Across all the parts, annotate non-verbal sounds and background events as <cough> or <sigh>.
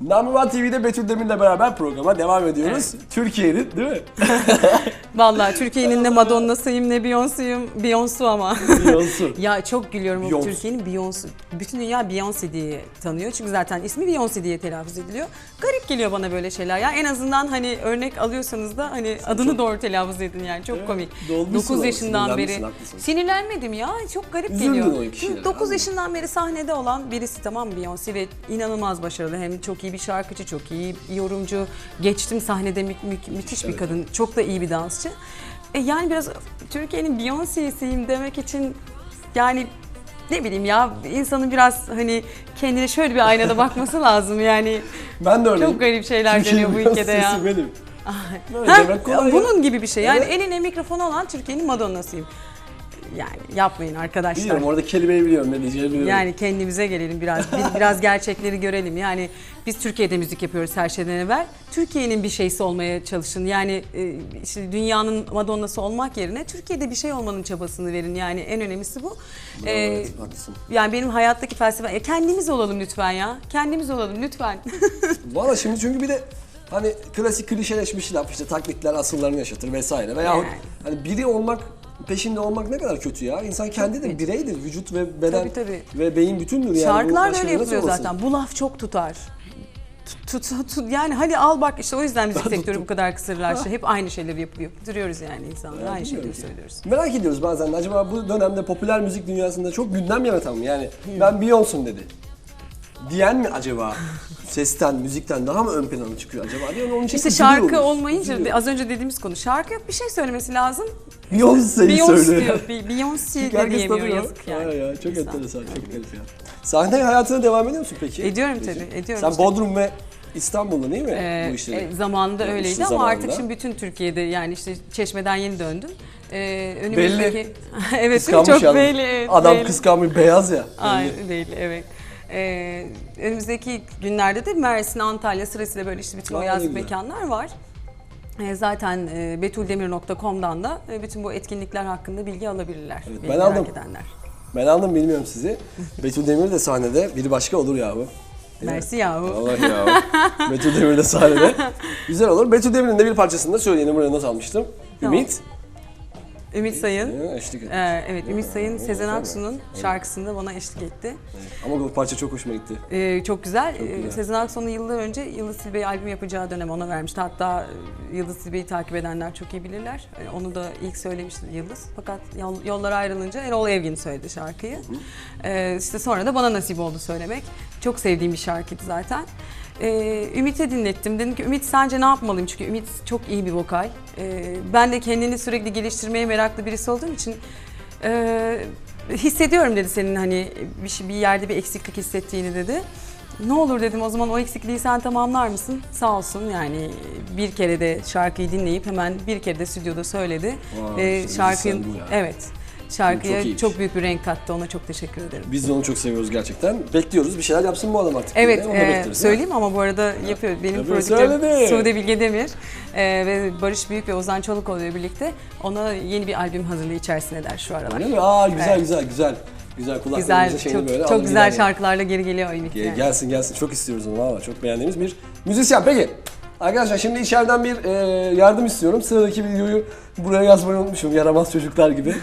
Number One TV'de Betül Demir'le beraber programa devam ediyoruz. Türkiye'nin değil mi? <laughs> Vallahi Türkiye'nin ne Madonna'sıyım ne Beyoncé'yim. Beyoncé ama. Beyoncé. <laughs> ya çok gülüyorum Beyoncé. Türkiye'nin Beyoncé. Bütün dünya Beyoncé diye tanıyor. Çünkü zaten ismi Beyoncé diye telaffuz ediliyor. Garip geliyor bana böyle şeyler ya. En azından hani örnek alıyorsanız da hani adını doğru telaffuz edin yani. Çok Evet, komik. dolmuşsun 9 ama yaşından beri. Sinirlenmedim ya. Çok garip Üzüldün geliyor. o kişilere, Çünkü 9 anladım. yaşından beri sahnede olan birisi tamam Beyoncé ve inanılmaz başarılı. Hem çok iyi bir şarkıcı, çok iyi bir yorumcu. Geçtim sahnede mü- mü- müthiş bir Evet. kadın. Çok da iyi bir dansçı. E yani biraz Türkiye'nin Beyoncé'siyim demek için yani ne bileyim ya insanın biraz hani kendine şöyle bir aynada bakması <laughs> lazım yani. Ben de öyleyim. Çok garip şeyler Türkiye'nin dönüyor bu ülkede ya. Beyoncé'si benim. Böyle demek kolay ya. bunun gibi bir şey. Yani eline mikrofonu olan Türkiye'nin Madonna'sıyım. Yani yapmayın arkadaşlar. Biliyorum orada kelimeyi biliyorum ne diyeceğimi biliyorum. Yani kendimize gelelim biraz. bir- <laughs> biraz gerçekleri görelim. Yani biz Türkiye'de müzik yapıyoruz her şeyden evvel. Türkiye'nin bir şeysi olmaya çalışın. Yani e, işte dünyanın Madonna'sı olmak yerine Türkiye'de bir şey olmanın çabasını verin. Yani en önemlisi bu. Ee, Evet, haklısın. yani benim hayattaki felsefe e, kendimiz olalım lütfen ya. Kendimiz olalım lütfen. <laughs> Valla şimdi çünkü bir de hani klasik klişeleşmiş laf işte taklitler asıllarını yaşatır vesaire. Veya Yani. hani biri olmak peşinde olmak ne kadar kötü ya. İnsan kendi de bireydir. Vücut ve beden Tabii, tabii. ve beyin bütündür yani. Şarkılar da öyle yapılıyor zaten. Bu laf çok tutar. Tut, tut, tut- yani hadi al bak işte o yüzden müzik Ben sektörü tuttum. bu kadar kısırlaştı. <laughs> Hep aynı şeyleri yapıp duruyoruz yani insanlar. Ya aynı bilmiyorum şeyleri ki. söylüyoruz. Merak ediyoruz bazen acaba bu dönemde popüler müzik dünyasında çok gündem yaratan mı? Yani ben Beyoncé'm dedi. Diyen mi acaba <laughs> sesten, müzikten daha mı ön plana çıkıyor acaba diye onun için İşte şarkı olmayınca az önce dediğimiz konu şarkı bir şey söylemesi lazım. Beyoncé'yi Beyoncé söylüyor. diyor. Be- Beyoncé de diyemiyor yazık yani. Ha ya, çok İnsan. enteresan, çok ya. Sahne hayatına devam ediyor musun peki? Ediyorum tabii, ediyorum Sen işte. Bodrum ve İstanbul'da değil mi Ee, bu işleri? e, zamanında Yani öyleydi işin ama artık zamanında. şimdi bütün Türkiye'de yani işte Çeşme'den yeni döndüm. Ee, önümüzdeki... Belli. <laughs> evet değil mi? Kıskanmış çok yalnız. belli. Evet, Adam belli. kıskanmış, beyaz ya. Aynen belli evet. Ee, önümüzdeki günlerde de Mersin, Antalya sırasıyla böyle işte bütün Aa, o ne yazlık güzel. mekanlar var. Ee, zaten e, betuldemir.com'dan da e, bütün bu etkinlikler hakkında bilgi alabilirler. Evet, ben aldım. edenler. Ben aldım bilmiyorum sizi. <laughs> Betül Demir de sahnede, biri başka olur ya bu. Mersi yahu. Vallahi ya. <laughs> Betül Demir de sahnede. Güzel olur. Betül Demir'in de bir parçasını da söyleyelim. Buraya not almıştım. Tamam. Ümit. Ümit Sayın. Ya, eşlik etmiş. Ee, evet Ümit Sayın Sezen. Aksu'nun şarkısında bana eşlik etti. Ama bu parça çok hoşuma gitti. Ee, çok güzel. Ee, güzel. Sezen Aksu'nun yıllar önce Yıldız Tilbe'ye albüm yapacağı dönem ona vermişti. Hatta e, Yıldız Tilbe'yi takip edenler çok iyi bilirler. Ee, onu da ilk söylemişti Yıldız. Fakat yol- yollar ayrılınca Erol Evgin söyledi şarkıyı. Ee, işte sonra da bana nasip oldu söylemek. Çok sevdiğim bir şarkıydı zaten. Ee, Ümit'e dinlettim. Dedim ki Ümit sence ne yapmalıyım? Çünkü Ümit çok iyi bir vokal. Ee, ben de kendini sürekli geliştirmeye meraklı birisi olduğum için e, hissediyorum dedi senin hani bir, şey, bir yerde bir eksiklik hissettiğini dedi. Ne olur dedim o zaman o eksikliği sen tamamlar mısın? Sağ olsun yani bir kere de şarkıyı dinleyip hemen bir kere de stüdyoda söyledi. Vay, bu ya. evet şarkıya Çok çok, iyiymiş. büyük bir renk kattı ona çok teşekkür ederim. Biz de onu çok seviyoruz gerçekten. Bekliyoruz. Bir şeyler yapsın bu adam artık. Evet, Onu e, söyleyeyim ama bu arada yapıyor. Benim prodüktörüm. Sude Bilge Demir e, ve Barış Büyük ve Ozan Çolakoğlu ile birlikte ona yeni bir albüm hazırlığı içerisindeler şu aralar. Öyle mi? Aa güzel Evet. güzel güzel. Güzel kulaklarımızın şeyini çok, böyle çok güzel şarkılarla geri geliyor Ümit yani. Gelsin gelsin. Çok istiyoruz onu valla. Çok beğendiğimiz bir müzisyen. Peki. Arkadaşlar şimdi içeriden bir e, yardım istiyorum. Sıradaki videoyu buraya yazmayı unutmuşum. Yaramaz çocuklar gibi.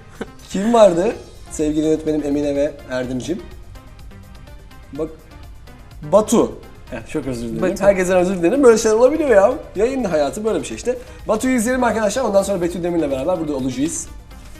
<laughs> Kim vardı? Sevgili yönetmenim Emine ve Erdemciğim. Bak Batu. Heh, çok özür dilerim. Batu. Herkesten özür dilerim. Böyle şeyler olabiliyor ya. Yayın hayatı böyle bir şey işte. Batu'yu izleyelim arkadaşlar. Ondan sonra Betül Demir'le beraber burada olacağız.